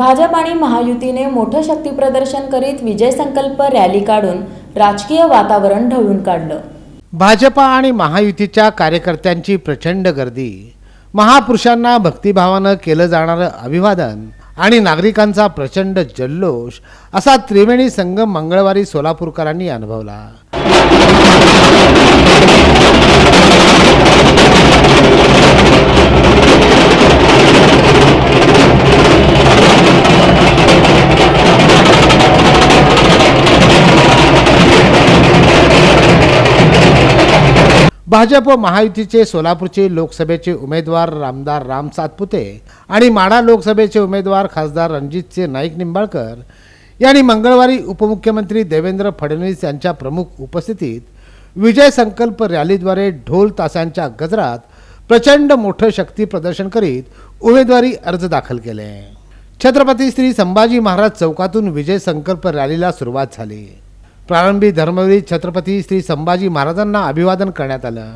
भाजप आणि महायुतीने मोठं शक्तीप्रदर्शन करीत विजय संकल्प रॅली काढून राजकीय वातावरण ढवळून काढलं. भाजपा आणि महायुतीच्या कार्यकर्त्यांची प्रचंड गर्दी. महापुरुषांना भक्तिभावानं केलं जाणारं अभिवादन आणि नागरिकांचा प्रचंड जल्लोष असा त्रिवेणी संगम मंगळवारी सोलापूरकरांनी अनुभवला. भाजप व महायुतीचे सोलापूरचे लोकसभेचे उमेदवार रामदार राम सातपुते आणि माढा लोकसभेचे उमेदवार खासदार रणजितचे नाईक निंबाळकर यांनी मंगळवारी उपमुख्यमंत्री देवेंद्र फडणवीस यांच्या प्रमुख उपस्थितीत विजय संकल्प रॅलीद्वारे ढोल तासांच्या गजरात प्रचंड मोठं शक्ती प्रदर्शन करीत उमेदवारी अर्ज दाखल केले. छत्रपती श्री संभाजी महाराज चौकातून विजय संकल्प रॅलीला सुरुवात झाली. प्रारंभी धर्मवीर छत्रपती श्री संभाजी महाराजांना अभिवादन करण्यात आलं.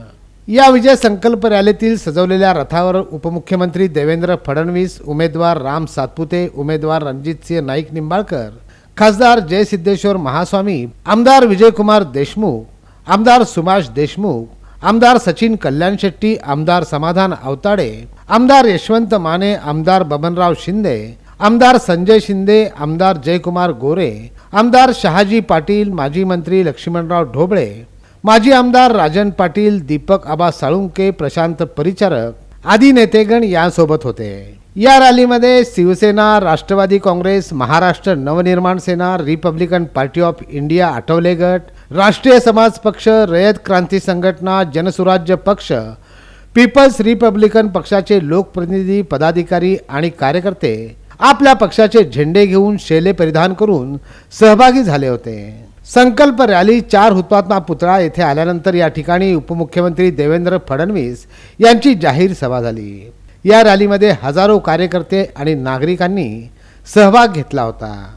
या विजय संकल्प रॅलीतील सजवलेल्या रथावर उपमुख्यमंत्री देवेंद्र फडणवीस उमेदवार राम सातपुते उमेदवार रणजितसिंह नाईक निंबाळकर खासदार जयसिद्धेश्वर महास्वामी आमदार विजयकुमार देशमुख आमदार सुभाष देशमुख आमदार सचिन कल्याण शेट्टी आमदार समाधान अवताडे आमदार यशवंत माने आमदार बबनराव शिंदे आमदार संजय शिंदे आमदार जयकुमार गोरे आमदार शहाजी पाटील माजी मंत्री लक्ष्मणराव ढोबळे माजी आमदार राजन पाटील दीपक आबा साळुंके प्रशांत परिचारक आदी नेतेगण यासोबत होते. या रॅलीमध्ये Shiv Sena Rashtravadi Congress Maharashtra Navnirman Sena Republican party of India Athawale गट राष्ट्रीय समाज पक्ष रयत क्रांती संघटना जनसुराज्य पक्ष पीपल्स रिपब्लिकन पक्षाचे लोकप्रतिनिधी पदाधिकारी आणि कार्यकर्ते आपल्या पक्षाचे झेंडे घेऊन शेले परिधान करून सहभागी झाले होते. संकल्प रॅली चार हुतात्मा पुतळा येथे आल्यानंतर या ठिकाणी उपमुख्यमंत्री देवेंद्र फडणवीस यांची जाहीर सभा झाली. या रॅलीमध्ये हजारो कार्यकर्ते आणि नागरिकांनी सहभाग घेतला होता.